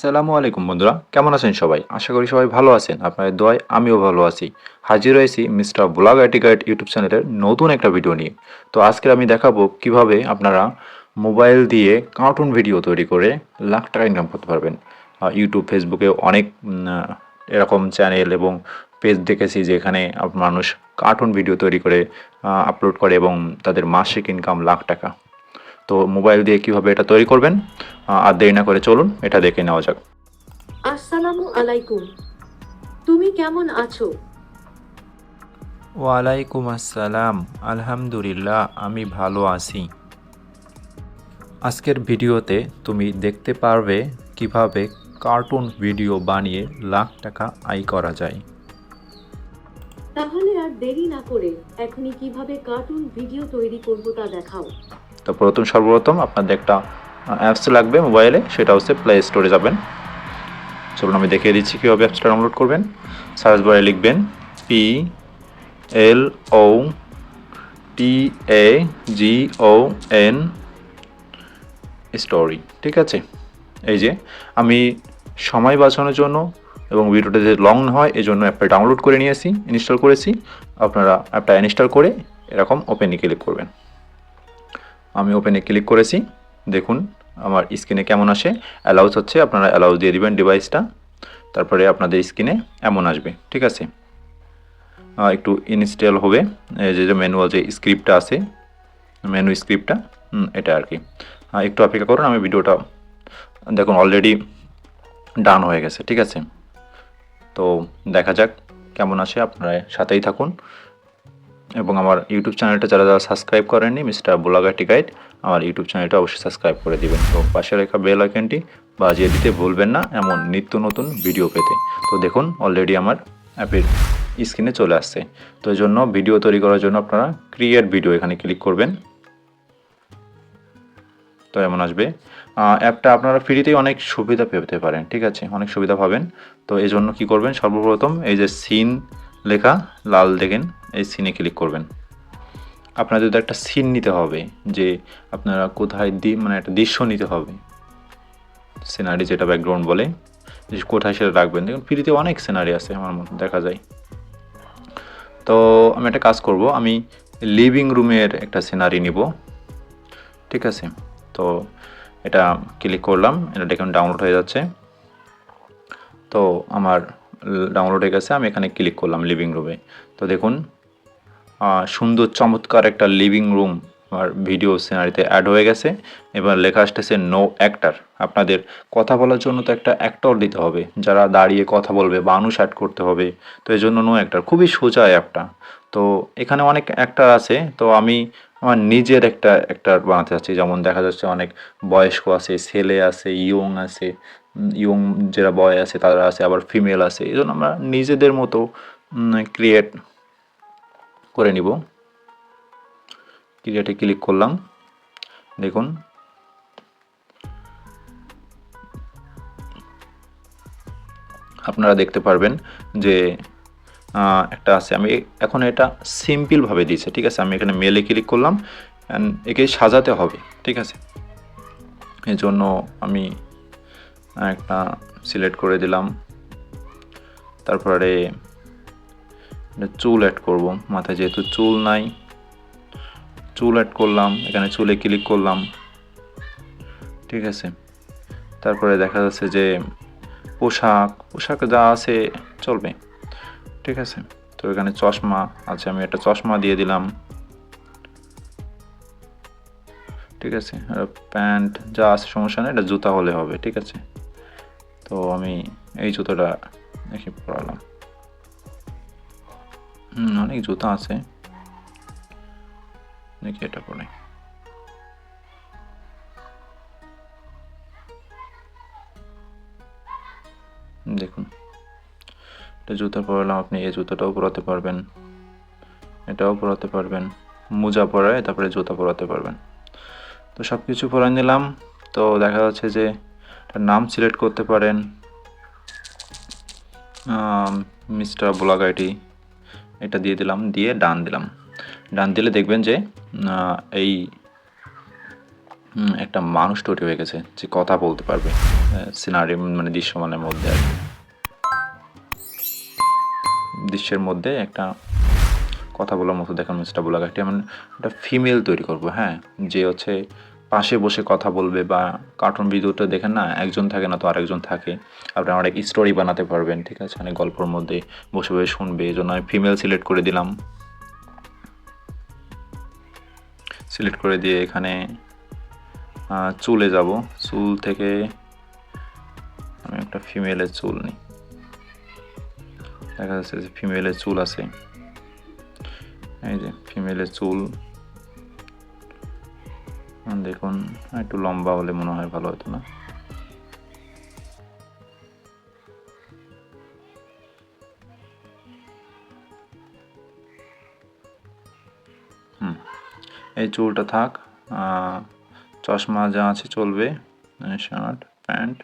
আসসালামু আলাইকুম, বন্ধুরা। কেমন আছেন সবাই? আশা করি সবাই ভালো আছেন। আপনাদের দোয়ায় আমিও ভালো আছি। হাজির হয়েছি মিস্টার ব্লগ গাইড ইউটিউব চ্যানেলের নতুন একটা ভিডিও নিয়ে। তো আজকে আমি দেখাবো কীভাবে আপনারা মোবাইল দিয়ে কার্টুন ভিডিও তৈরি করে লাখ টাকা ইনকাম করতে পারবেন। ইউটিউব ফেসবুকে অনেক এরকম চ্যানেল এবং পেজ দেখেছি যেখানে মানুষ কার্টুন ভিডিও তৈরি করে আপলোড করে এবং তাদের মাসিক ইনকাম লাখ টাকা। তো মোবাইল দিয়ে কীভাবে এটা তৈরি করবেন আর দেরি না করে চলুন এটা দেখে নেওয়া যাক। আসসালামু আলাইকুম। তুমি কেমন আছো? ওয়ালাইকুম আসসালাম আলহামদুলিল্লাহ আমি ভালো আছি। আজকের ভিডিওতে তুমি দেখতে পারবে কীভাবে কার্টুন ভিডিও বানিয়ে লাখ টাকা আয় করা যায়। তাহলে আর দেরি না করে এখনই কীভাবে কার্টুন ভিডিও তৈরি করব তা দেখাও। তো প্রথম সর্বপ্রথম আপনাদের একটা অ্যাপস লাগবে মোবাইলে সেটা হচ্ছে প্লে স্টোরে যাবেন। চলুন আমি দেখিয়ে দিচ্ছি কীভাবে অ্যাপসটা ডাউনলোড করবেন। সার্চ বারে লিখবেন P L O T A G O N story ঠিক আছে? এই যে, আমি সময় বাঁচানোর জন্য এবং ভিডিওটা যে লং হয় এই জন্য অ্যাপটা ডাউনলোড করে নিয়েছি ইনস্টল করেছি। আপনারা অ্যাপটা ইনস্টল করে এরকম ওপেনে ক্লিক করবেন। আমি ওপেনে ক্লিক করেছি। দেখুন, আমার স্ক্রিনে কেমন আসে? অ্যালাউস হচ্ছে, আপনারা অ্যালাউস দিয়ে দিবেন ডিভাইসটা তারপরে আপনাদের স্ক্রিনে এমন আসবে, ঠিক আছে? একটু ইনস্টল হবে। যে যে ম্যানুয়াল যে স্ক্রিপ্টটা আছে মেনু স্ক্রিপ্টটা এটা আর কি। একটু অপেক্ষা করুন, আমি ভিডিওটা, দেখুন অলরেডি ডান হয়ে গেছে, ঠিক আছে? তো দেখা যাক, কেমন আসে, আপনারা সাথেই থাকুন। এবং আমার ইউটিউব চ্যানেলটা যারা যারা সাবস্ক্রাইব করেননি, মিস্টার বোলাগাটি গাইড, আমার ইউটিউব চ্যানেলটা অবশ্যই সাবস্ক্রাইব করে দিবেন। তো পাশে রেখা বেল আইকনটি বাজিয়ে দিতে ভুলবেন না, এমন নিত্য নতুন ভিডিও পেতে। তো দেখুন অলরেডি আমার অ্যাপের স্ক্রিনে চলে আসছে। তো এই জন্য ভিডিও তৈরি করার জন্য আপনারা ক্রিয়েট ভিডিও এখানে ক্লিক করবেন। তো এমন আসবে। অ্যাপটা আপনারা ফ্রিতেই অনেক সুবিধা পেতে পারেন, ঠিক আছে? অনেক সুবিধা পাবেন। তো এই জন্য কী করবেন? সর্বপ্রথম এই যে সিন লেখা লাল দেখেন, এই সিনে ক্লিক করবেন। আপনার যদি একটা সিন নিতে হবে যে আপনারা কোথায় দি মানে একটা দৃশ্য নিতে হবে। সিনারি যেটা ব্যাকগ্রাউন্ড বলে কোথায় সেটা রাখবেন। দেখুন, ফ্রিতে অনেক সিনারি আছে আমার মতো, দেখা যায়। তো আমি একটা কাজ করব, আমি লিভিং রুমের একটা সিনারি নিব। ঠিক আছে? তো এটা ক্লিক করলাম, এটা দেখুন ডাউনলোড হয়ে যাচ্ছে। তো আমার ডাউনলোড হয়ে গেছে, আমি এখানে ক্লিক করলাম লিভিং রুমে তো দেখুন সুন্দর, চমৎকার একটা লিভিং রুম আমার ভিডিও সিনারিতে অ্যাড হয়ে গেছে। এবার লেখা আসতেছে নো অ্যাক্টার আপনাদের কথা বলার জন্য তো একটা অ্যাক্টর দিতে হবে। যারা দাঁড়িয়ে কথা বলবে মানুষ অ্যাড করতে হবে, তো এই জন্য নো অ্যাক্টার খুবই সোজা অ্যাপটা তো এখানে অনেক অ্যাক্টার আছে, তো আমি আমার নিজের একটা অ্যাক্টার বানাতে চাচ্ছি। যেমন দেখা যাচ্ছে অনেক বয়স্ক আছে, ছেলে আছে ইয়ং আছে। ইয়ং যারা বয় আছে, তারা আছে, আবার ফিমেল আছে, এই জন্য আমরা নিজেদের মতো ক্রিয়েট করে নিব। ক্রিয়েটে ক্লিক করলাম। দেখুন। আপনারা দেখতে পারবেন যে একটা আছে। আমি এখন এটা সিম্পলভাবে দিয়েছে, ঠিক আছে? আমি এখানে মেলে ক্লিক করলাম একে সাজাতে হবে, ঠিক আছে? এই জন্য আমি একটা সিলেক্ট করে দিলাম। তারপরে চুল অ্যাড করব। মাথায় যেহেতু চুল নাই, চুল অ্যাড করলাম, এখানে চুলে ক্লিক করলাম। ঠিক আছে? তারপরে দেখা যাচ্ছে যে পোশাক পোশাক যা আছে চলবে। ঠিক আছে? তো এখানে চশমা আছে, আমি একটা চশমা দিয়ে দিলাম। ঠিক আছে? প্যান্ট যা আছে সমস্যা নেই, এটা জুতা হলে হবে। ঠিক আছে? তো আমি এই জুতোটা দেখে পরালাম। হুম, অনেক জুতা আছে। দেখি এটা পরে। দেখুন এটা জুতা পরালাম, আপনি এই জুতোটাও পরাতে পারবেন। এটাও পরাতে পারবেন। মোজা পরায় তারপরে জুতা পরাতে পারবেন। তো সব কিছু পরাই নিলাম। তো দেখা যাচ্ছে যে এটার নাম সিলেক্ট করতে পারেন। মিস্টার ব্লগাইটি, এটা দিয়ে দিলাম, দিয়ে ডান দিলাম। ডান দিলে দেখবেন যে এই একটা মানুষ তৈরি হয়ে গেছে যে কথা বলতে পারবে সিনারি মানে দৃশ্যমানের মধ্যে আর দৃশ্যের মধ্যে একটা কথা বলার মতো দেখার মিস্টার বুলাগাটি এমন একটা ফিমেল তৈরি করব হ্যাঁ? যে হচ্ছে পাশে বসে কথা বলবে বা কার্টুন ভিডিওটা দেখেন না, একজন থাকে না তো আরেকজন থাকে। আপনারা অনেক স্টোরি বানাতে পারবেন, ঠিক আছে? অনেক গল্পের মধ্যে বসে বসে শুনবে, এই জন্য আমি ফিমেল সিলেক্ট করে দিলাম। সিলেক্ট করে দিয়ে এখানে চুলে যাব। চুল থেকে আমি একটা ফিমেলের চুল নিই। দেখা যাচ্ছে যে ফিমেলের চুল আছে। এই যে ফিমেলের চুল। দেখুন, একটু লম্বা হলে মনে হয় ভালো হতো না। এই চুলটা থাক চশমা যা আছে চলবে শার্ট, প্যান্ট,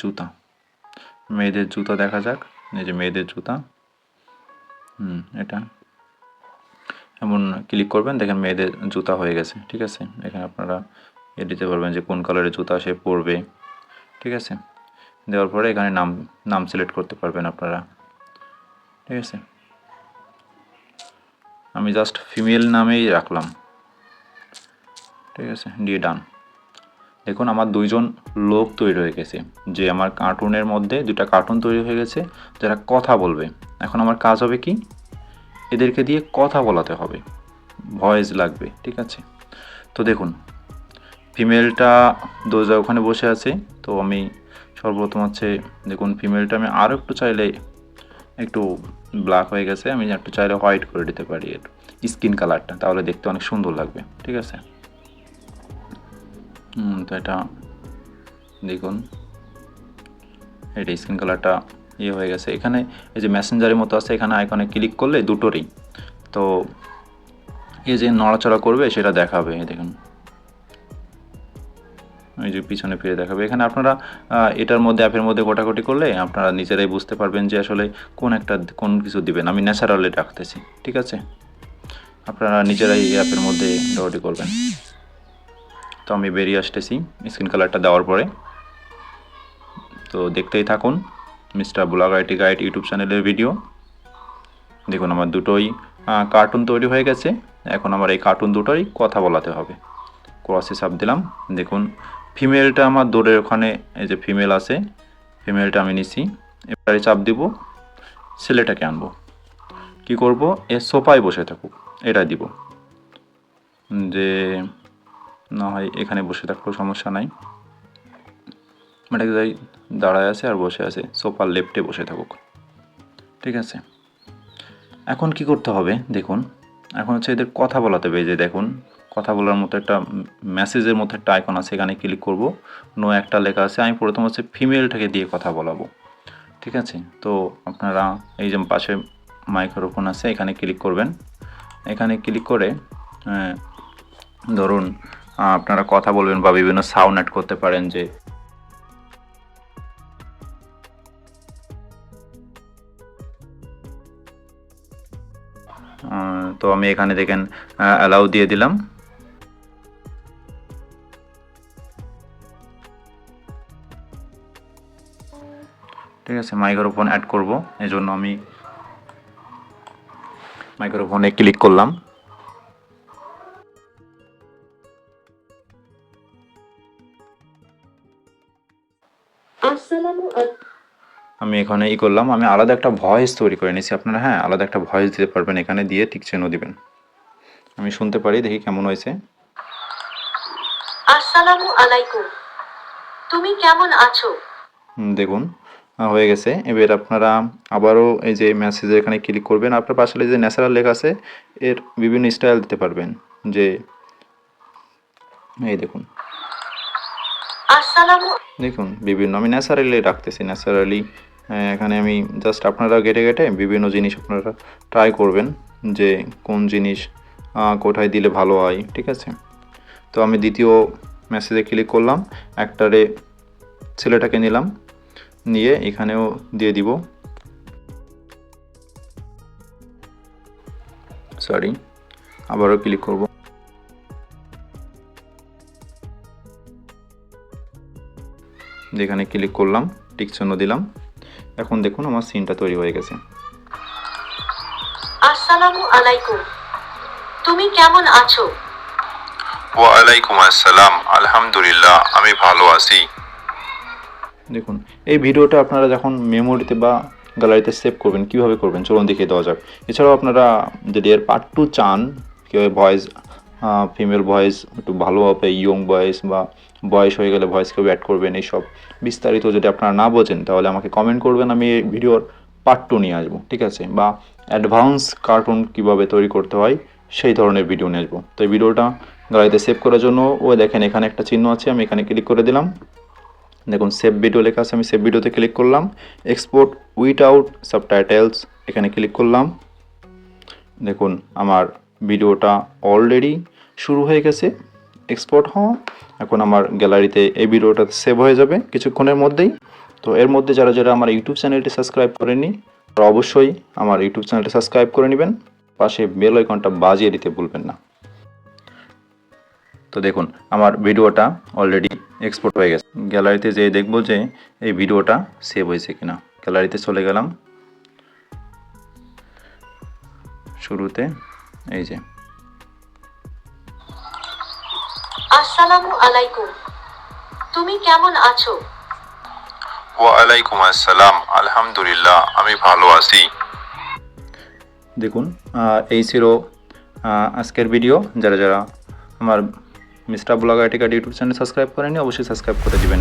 জুতা। মেয়েদের জুতা দেখা যাক, এই যে মেয়েদের জুতা। হুম, এটা এমন ক্লিক করবেন, দেখেন মেয়েদের জুতা হয়ে গেছে, ঠিক আছে? এখানে আপনারা এ দিতে পারবেন যে কোন কালারের জুতা সে পরবে, ঠিক আছে? দেওয়ার পরে এখানে নাম নাম সিলেক্ট করতে পারবেন আপনারা, ঠিক আছে? আমি জাস্ট ফিমেল নামেই রাখলাম, ঠিক আছে? দিয়ে ডান দেখুন আমার দুইজন লোক তৈরি হয়ে গেছে, যে আমার কার্টুনের মধ্যে দুটা কার্টুন তৈরি হয়ে গেছে, যারা কথা বলবে। এখন আমার কাজ হবে কি? এদেরকে দিয়ে কথা বলাতে হবে। ভয়েস লাগবে, ঠিক আছে? তো দেখুন, ফিমেলটা দোজা ওখানে বসে আছে। তো আমি সর্বপ্রথম হচ্ছে, দেখুন, ফিমেলটা আমি আরও একটু চাইলে একটু ব্ল্যাক হয়ে গেছে। আমি একটু চাইলে হোয়াইট করে দিতে পারি এর স্কিন কালারটা তাহলে দেখতে অনেক সুন্দর লাগবে, ঠিক আছে? তো এটা, দেখুন, এটা স্কিন কালারটা ইয়ে হয়ে গেছে। এখানে এই যে মেসেঞ্জারের মতো আছে, এখানে আইকনে ক্লিক করলে দুটোরই। তো এই যে নড়াচড়া করবে, সেটা দেখাবে দেখুন। এই যে পিছনে ফিরে দেখাবে। এখানে আপনারা এটার মধ্যে, অ্যাপের মধ্যে গোটাগুটি করলে আপনারা নিজেরাই বুঝতে পারবেন যে আসলে কোন একটা, কোন কিছু দিবেন। আমি ন্যাচারালি রাখতেছি, ঠিক আছে? আপনারা নিজেরাই অ্যাপের মধ্যে গোটাগুটি করবেন। তো আমি বেরিয়ে আসতেছি স্ক্রিন কালারটা দেওয়ার পরে। তো দেখতেই থাকুন। Mister blog IT guide YouTube চ্যানেলের ভিডিও দেখুন, আমার দুটোই কার্টুন তৈরি হয়ে গেছে। এখন আমার এই কার্টুন দুটোই কথা বলাতে হবে। ক্রসে চাপ দিলাম। দেখুন ফিমেলটা আমার দৌড়ের ওখানে, এই যে ফিমেল আছে ফিমেলটা আমি নিছি। এবারে চাপ দিব, ছেলেটাকে আনব। কি করব? এ সোফায় বসে থাকুক এটা দিব। যে, না হয় এখানে বসে থাকলেও সমস্যা নাই। মানে যাই দাঁড়ায় আছে আর বসে আছে। সোফার লেফটে বসে থাকুক। ঠিক আছে? এখন কি করতে হবে? দেখুন। এখন হচ্ছে এদের কথা বলাতে হবে। যে দেখুন, কথা বলার মতো একটা মেসেজের মতো একটা আইকন আছে। এখানে ক্লিক করব। নো একটা লেখা আছে। আমি প্রথম হচ্ছে ফিমেলটাকে দিয়ে কথা বলাবো। ঠিক আছে? তো আপনারা এই যে পাশে মাইক্রোফোন আছে, এখানে ক্লিক করবেন। এখানে ক্লিক করে ধরুন আপনারা কথা বলবেন বা বিভিন্ন সাউন্ড অ্যাড করতে পারেন যে তো আমি এখানে দেখেন অ্যালাউ দিয়ে দিলাম। ঠিক আছে মাইক্রোফোন অ্যাড করব এই জন্য আমি মাইক্রোফোনে ক্লিক করলাম। আমি এখানে ই করলাম আমি আলাদা একটা ভয়েস তৈরি করে নিয়েছি। আপনারা হ্যাঁ আলাদা একটা ভয়েস দিতে পারবেন এখানে দিয়ে ঠিক চিহ্ন দিবেন। আমি শুনতে পারি দেখি কেমন হয়েছে। আসসালামু আলাইকুম। তুমি কেমন আছো? দেখুন হয়ে গেছে। এবার আপনারা আবারও এই যে মেসেজে এখানে ক্লিক করবেন। আপনার পাশে যে ন্যাচারাল লেখা আছে এর বিভিন্ন স্টাইল দিতে পারবেন। যে এই দেখুন। দেখুন বিভিন্ন আমি ন্যাচারালি রাখতেছি ন্যাচারালি এখানে আমি জাস্ট আপনারা গেটে গেটে বিভিন্ন জিনিস আপনারা ট্রাই করবেন যে কোন জিনিস কোথায় দিলে ভালো হয়, ঠিক আছে? তো আমি দ্বিতীয় মেসেজে ক্লিক করলাম, একটারে ছেলেটাকে নিলাম, নিয়ে এখানেও দিয়ে দিব। সরি আবারও ক্লিক করব। যেখানে ক্লিক করলাম, টিক চিহ্ন দিলাম। এখন দেখুন আমার সিনটা তৈরি হয়ে গেছে। আসসালামু আলাইকুম। তুমি কেমন আছো? ওয়ালাইকুম আসসালাম আলহামদুলিল্লাহ আমি ভালো আছি। দেখুন এই ভিডিওটা আপনারা যখন মেমোরিতে বা গ্যালারিতে সেভ করবেন কীভাবে করবেন? চলুন দেখিয়ে দেওয়া যাক। এছাড়াও আপনারা যদি এর পার্ট টু চান কীভাবে ভয়েস ফিমেল ভয়েস একটু ভালোভাবে ইয়ং ভয়েস বা বয়স হয়ে গেলে ভয়েস কেউ অ্যাড করবেন এইসব বিস্তারিত যদি আপনারা না বোঝেন, তাহলে আমাকে কমেন্ট করবেন, আমি এই ভিডিওর পার্ট টু নিয়ে আসব, ঠিক আছে? বা অ্যাডভান্স কার্টুন কীভাবে তৈরি করতে হয়, সেই ধরনের ভিডিও নিয়ে আসব। তো এই ভিডিওটা গাড়িতে সেভ করার জন্য, ও দেখেন এখানে একটা চিহ্ন আছে, আমি এখানে ক্লিক করে দিলাম। দেখুন সেভ ভিডিও লেখা আছে, আমি সেভ ভিডিওতে ক্লিক করলাম। এক্সপোর্ট উইথআউট সাবটাইটেলস এখানে ক্লিক করলাম। দেখুন, আমার ভিডিওটা অলরেডি শুরু হয়ে গেছে। এক্সপোর্ট হওয়া এখন আমার গ্যালারিতে এই ভিডিওটা সেভ হয়ে যাবে কিছুক্ষণের মধ্যেই। তো এর মধ্যে যারা যারা আমার ইউটিউব চ্যানেলটি সাবস্ক্রাইব করেনি তারা অবশ্যই আমার ইউটিউব চ্যানেলটি সাবস্ক্রাইব করে নেবেন। পাশে বেল আইকনটা বাজিয়ে দিতে ভুলবেন না। তো দেখুন, আমার ভিডিওটা অলরেডি এক্সপোর্ট হয়ে গেছে। গ্যালারিতে যেয়ে দেখব যে এই ভিডিওটা সেভ হয়েছে কিনা। গ্যালারিতে চলে গেলাম। শুরুতে এই যে আসসালামু আলাইকুম। তুমি কেমন আছো? ওয়ালাইকুম আসসালাম। আলহামদুলিল্লাহ আমি ভালো আছি। দেখুন আহ, এই ছিল আজকের ভিডিও যারা যারা আমার মিস্টার ব্লগ আইটিকার ইউটিউব চ্যানেল সাবস্ক্রাইব করেনি অবশ্যই সাবস্ক্রাইব করে দিবেন।